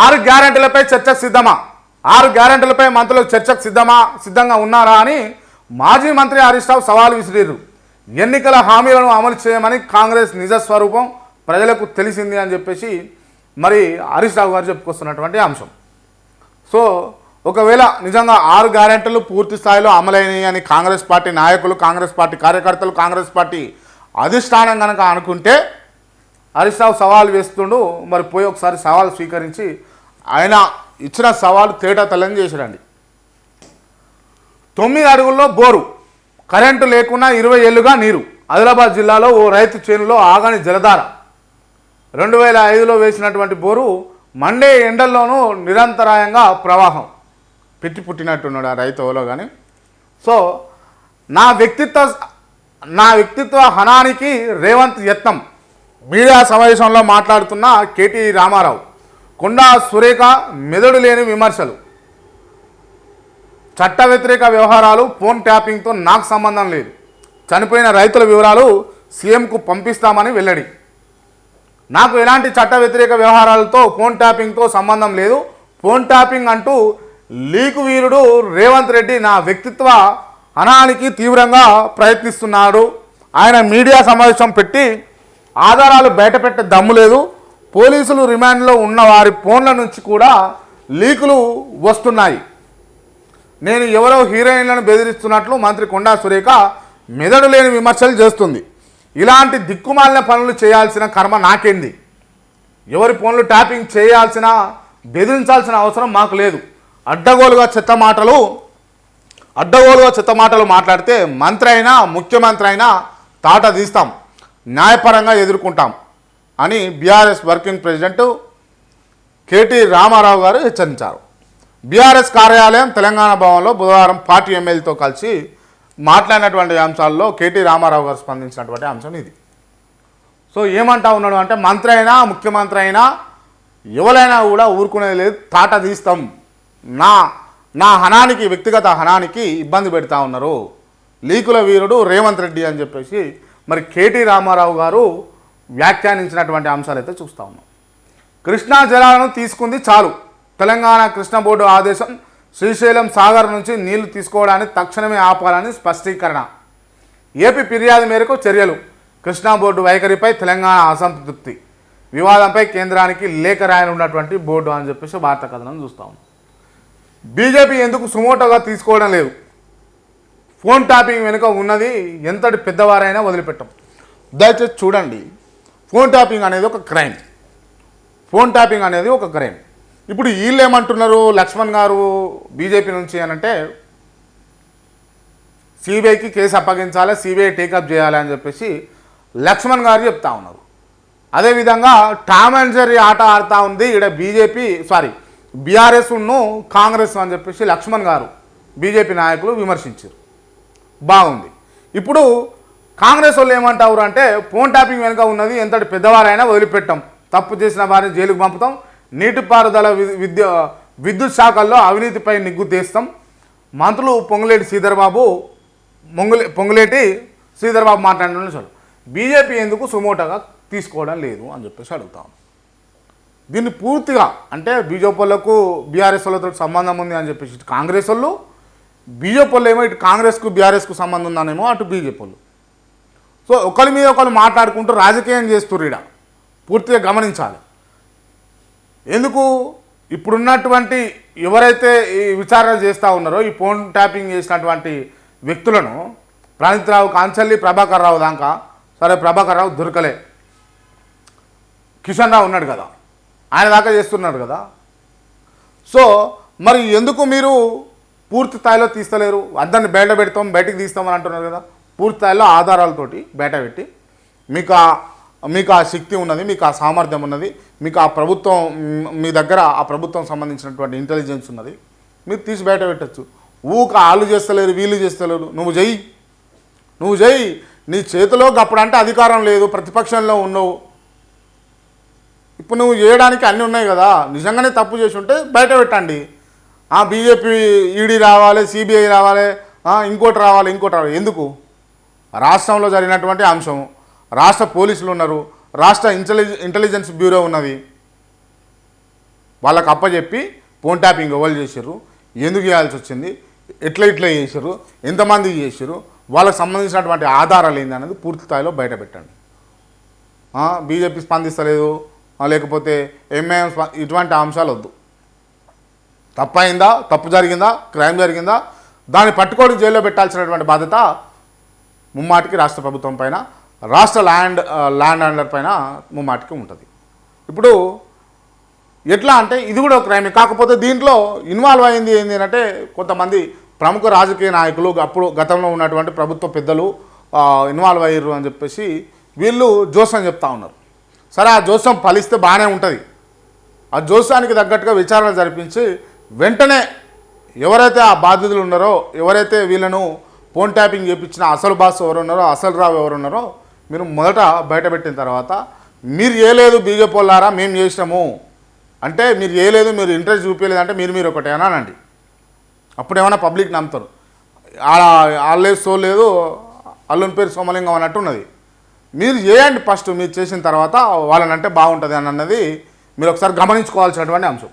ఆరు గ్యారెంటీలపై చర్చకు సిద్ధమా? ఆరు గ్యారెంటీలపై మంత్రులు చర్చకు సిద్ధమా? సిద్ధంగా ఉన్నారా అని మాజీ మంత్రి హరీష్ రావు సవాల్ విసిరారు ఎన్నికల హామీలను అమలు చేయమని కాంగ్రెస్ నిజ స్వరూపం ప్రజలకు తెలిసింది అని చెప్పేసి మరి హరీష్ రావు గారు చెప్పుకొస్తున్నటువంటి అంశం. సో ఒకవేళ నిజంగా ఆరు గ్యారెంటీలు పూర్తి స్థాయిలో అమలైనవి అని కాంగ్రెస్ పార్టీ నాయకులు కాంగ్రెస్ పార్టీ కార్యకర్తలు కాంగ్రెస్ పార్టీ అధిష్టానం కనుక అనుకుంటే హరీష్ రావు సవాల్ వేస్తుండు మరి పోయి ఒకసారి సవాల్ స్వీకరించి ఆయన ఇచ్చిన సవాలు తేటా తెల్లని చేసిరండి. తొమ్మిది అడుగుల్లో బోరు కరెంటు లేకున్నా ఇరవై ఏళ్ళుగా నీరు. ఆదిలాబాద్ జిల్లాలో ఓ రైతు చేనులో ఆగని జలధార. రెండు వేల ఐదులో వేసినటువంటి బోరు మండే ఎండల్లోనూ నిరంతరాయంగా ప్రవాహం. పెట్టి పుట్టినట్టున్నాడు ఆ రైతులో కానీ సో నా వ్యక్తిత్వ నా వ్యక్తిత్వ హనానికి రేవంత్ యత్నం. మీడియా సమావేశంలో మాట్లాడుతున్న కేటీ రామారావు కొండా సురేఖ మెదడు లేని విమర్శలు చట్ట వ్యతిరేక వ్యవహారాలు ఫోన్ ట్యాపింగ్తో నాకు సంబంధం లేదు. చనిపోయిన రైతుల వివరాలు సీఎంకు పంపిస్తామని వెల్లడి. నాకు ఎలాంటి చట్ట వ్యతిరేక వ్యవహారాలతో ఫోన్ ట్యాపింగ్తో సంబంధం లేదు. ఫోన్ ట్యాపింగ్ అంటూ లీకు వీరుడు రేవంత్ రెడ్డి నా వ్యక్తిత్వ అనానికి తీవ్రంగా ప్రయత్నిస్తున్నాడు. ఆయన మీడియా సమావేశం పెట్టి ఆధారాలు బయటపెట్టే దమ్ము లేదు. పోలీసులు రిమాండ్లో ఉన్న వారి ఫోన్ల నుంచి కూడా లీకులు వస్తున్నాయి. నేను ఎవరో హీరోయిన్లను బెదిరిస్తున్నట్లు మంత్రి కొండా సురేఖ మెదడు లేని విమర్శలు చేస్తుంది. ఇలాంటి దిక్కుమాలిన పనులు చేయాల్సిన కర్మ నాకేంది? ఎవరి ఫోన్లు ట్యాపింగ్ చేయాల్సిన బెదిరించాల్సిన అవసరం మాకు లేదు. అడ్డగోలుగా చెత్త మాటలు అడ్డగోలుగా చెత్త మాటలు మాట్లాడితే మంత్రి అయినా ముఖ్యమంత్రి అయినా తాట తీస్తాం. న్యాయపరంగా ఎదుర్కొంటాం అని BRS working president KT Ramarao గారు హెచ్చరించారు. బీఆర్ఎస్ కార్యాలయం తెలంగాణ భవన్లో బుధవారం పార్టీ ఎమ్మెల్యేతో కలిసి మాట్లాడినటువంటి అంశాల్లో కేటీ రామారావు గారు స్పందించినటువంటి అంశం ఇది. సో ఏమంటా ఉన్నాడు అంటే మంత్రి అయినా ముఖ్యమంత్రి అయినా ఎవరైనా కూడా ఊరుకునేది లేదు తాట తీస్తాం. నా నా హనానికి వ్యక్తిగత హనానికి ఇబ్బంది పెడతా ఉన్నారు. లీకుల వీరుడు రేవంత్ రెడ్డి అని చెప్పేసి మరి కేటీ రామారావు గారు వ్యాఖ్యానించినటువంటి అంశాలు అయితే చూస్తూ ఉన్నాం. కృష్ణా జలాలను తీసుకుంది చాలు. తెలంగాణ కృష్ణ బోర్డు ఆదేశం శ్రీశైలం సాగర్ నుంచి నీళ్ళు తీసుకోవడాన్ని తక్షణమే ఆపాలని స్పష్టీకరణ. ఏపీ ఫిర్యాదు మేరకు చర్యలు. కృష్ణా బోర్డు వైఖరిపై తెలంగాణ అసంతృప్తి. వివాదంపై కేంద్రానికి లేఖ రాయనున్నటువంటి బోర్డు అని చెప్పేసి వార్త కథనం చూస్తాం బీజేపీ ఎందుకు సుమోటోగా తీసుకోవడం లేదు? ఫోన్ ట్యాపింగ్ వెనుక ఉన్నది ఎంతటి పెద్దవారైనా వదిలిపెట్టం. దయచేసి చూడండి. ఫోన్ ట్యాపింగ్ అనేది ఒక క్రైమ్. ఫోన్ ట్యాపింగ్ అనేది ఒక క్రైమ్. ఇప్పుడు వీళ్ళు ఏమంటున్నారు లక్ష్మణ్ గారు బీజేపీ నుంచి అనంటే సిబిఐకి కేసు అప్పగించాలి సిబిఐ టేకప్ చేయాలి అని చెప్పేసి లక్ష్మణ్ గారు చెప్తా ఉన్నారు. అదేవిధంగా టామ్ అండ్ జెర్రీ ఆట ఆడుతూ ఉంది. ఇక్కడ బీజేపీ సారీ బీఆర్ఎస్ను కాంగ్రెస్ అని చెప్పేసి లక్ష్మణ్ గారు బీజేపీ నాయకులు విమర్శించారు. బాగుంది. ఇప్పుడు కాంగ్రెస్ వాళ్ళు ఏమంటారు అంటే ఫోన్ ట్యాపింగ్ వెనుక ఉన్నది ఎంతటి పెద్దవారైనా వదిలిపెట్టాం. తప్పు చేసిన వారిని జైలుకు పంపుతాం. నీటిపారుదల వి- విద్య విద్యుత్ శాఖల్లో అవినీతిపై నిగ్గు తీస్తాం. మంత్రులు పొంగులేటి శ్రీధర్బాబు మొంగులే పొంగులేటి శ్రీధర్బాబు మాట్లాడిన చాలు బీజేపీ ఎందుకు సుమోటగా తీసుకోవడం లేదు అని చెప్పేసి అడుగుతాం. దీన్ని పూర్తిగా అంటే బీజేపీ వాళ్ళకు బీఆర్ఎస్ వాళ్ళతో సంబంధం ఉంది అని చెప్పేసి కాంగ్రెస్ వాళ్ళు బీజేపీ వాళ్ళు ఏమో ఇటు కాంగ్రెస్కు బీఆర్ఎస్కు సంబంధం ఉందనేమో అటు బీజేపీ వాళ్ళు సో ఒకరి మీద ఒకరు మాట్లాడుకుంటూ రాజకీయం చేస్తుర్రు ఈడ. పూర్తిగా గమనించాలి. ఎందుకు? ఇప్పుడున్నటువంటి ఎవరైతే ఈ విచారణ చేస్తూ ఉన్నారో ఈ ఫోన్ ట్యాపింగ్ చేసినటువంటి వ్యక్తులను ప్రణీత్ రావు కాంచల్లి ప్రభాకర్ రావు దాకా సరే ప్రభాకర్ రావు దొరకలే. కిషన్ రావు ఉన్నాడు కదా. ఆయన దాకా చేస్తున్నాడు కదా. సో మరి ఎందుకు మీరు పూర్తి స్థాయిలో తీస్తలేరు. అందరిని బయట పెడతాం బయటికి తీస్తామని అంటున్నారు కదా. పూర్తి స్థాయిలో ఆధారాలతోటి బయట పెట్టి మీకు ఆ మీకు ఆ శక్తి ఉన్నది మీకు ఆ సామర్థ్యం ఉన్నది మీకు ఆ ప్రభుత్వం మీ దగ్గర ఆ ప్రభుత్వం సంబంధించినటువంటి ఇంటెలిజెన్స్ ఉన్నది. మీరు తీసి బయట పెట్టచ్చు. ఊక వాళ్ళు చేస్తలేరు వీళ్ళు చేస్తలేరు. నువ్వు చెయ్యి నువ్వు చెయ్యి నీ చేతిలో అప్పుడంటే అధికారం లేదు ప్రతిపక్షంలో ఉన్నావు. ఇప్పుడు నువ్వు చేయడానికి అన్నీ ఉన్నాయి కదా. నిజంగానే తప్పు చేసి ఉంటే బయట పెట్టండి. బీజేపీ ఈడీ రావాలి సిబిఐ రావాలి ఇంకోటి రావాలి ఇంకోటి రావాలి. ఎందుకు? రాష్ట్రంలో జరిగినటువంటి అంశం. రాష్ట్ర పోలీసులు ఉన్నారు. రాష్ట్ర ఇంటెలిజెన్స్ ఇంటెలిజెన్స్ బ్యూరో ఉన్నది. వాళ్ళకి అప్పచెప్పి ఫోన్ ట్యాపింగ్ ఎవరు చేశారు ఎందుకు చేయాల్సి వచ్చింది? ఎట్లా ఇట్లా చేశారు ఎంతమంది చేశారు వాళ్ళకి సంబంధించినటువంటి ఆధారాలు ఏంది అనేది పూర్తి స్థాయిలో బయట పెట్టండి. బీజేపీ స్పందిస్తలేదు. లేకపోతే ఎంఐఎం స్ప ఇటువంటి అంశాలు వద్దు. తప్పైందా? తప్పు జరిగిందా? క్రైమ్ జరిగిందా? దాన్ని పట్టుకొని జైల్లో పెట్టాల్సినటువంటి బాధ్యత ముమ్మాటికి రాష్ట్ర ప్రభుత్వం పైన రాష్ట్ర ల్యాండ్ ల్యాండ్ ఆర్డర్ పైన ముమ్మాటికి ఉంటుంది. ఇప్పుడు ఎట్లా అంటే ఇది కూడా ఒక క్రైమే. కాకపోతే దీంట్లో ఇన్వాల్వ్ అయింది ఏంటి అంటే కొంతమంది ప్రముఖ రాజకీయ నాయకులు అప్పుడు గతంలో ఉన్నటువంటి ప్రభుత్వ పెద్దలు ఇన్వాల్వ్ అయ్యారు అని చెప్పేసి వీళ్ళు జోస్యం చెప్తా ఉన్నారు. సరే ఆ జోస్యం ఫలిస్తే బాగానే ఉంటుంది. ఆ జోస్యానికి తగ్గట్టుగా విచారణ జరిపించి వెంటనే ఎవరైతే ఆ బాధితులు ఉన్నారో ఎవరైతే వీళ్ళను ఫోన్ ట్యాపింగ్ చేయించిన అసలు బాస్ ఎవరున్నారో అసలు రావు ఎవరున్నారో మీరు మొదట బయటపెట్టిన తర్వాత మీరు చేయలేదు బీజేపీ వాళ్ళారా మేము చేసినాము. అంటే మీరు చేయలేదు మీరు ఇంట్రెస్ట్ చూపించలేదు అంటే మీరు మీరు ఒకటి అనండి. అప్పుడు ఏమైనా పబ్లిక్ నమ్ముతారు. వాళ్ళే సో లేదు అల్లుని పేరు సోమలింగం అన్నట్టు ఉన్నది. మీరు చేయండి ఫస్ట్ మీరు చేసిన తర్వాత వాళ్ళనంటే బాగుంటుంది అని అన్నది మీరు ఒకసారి గమనించుకోవాల్సినటువంటి అంశం.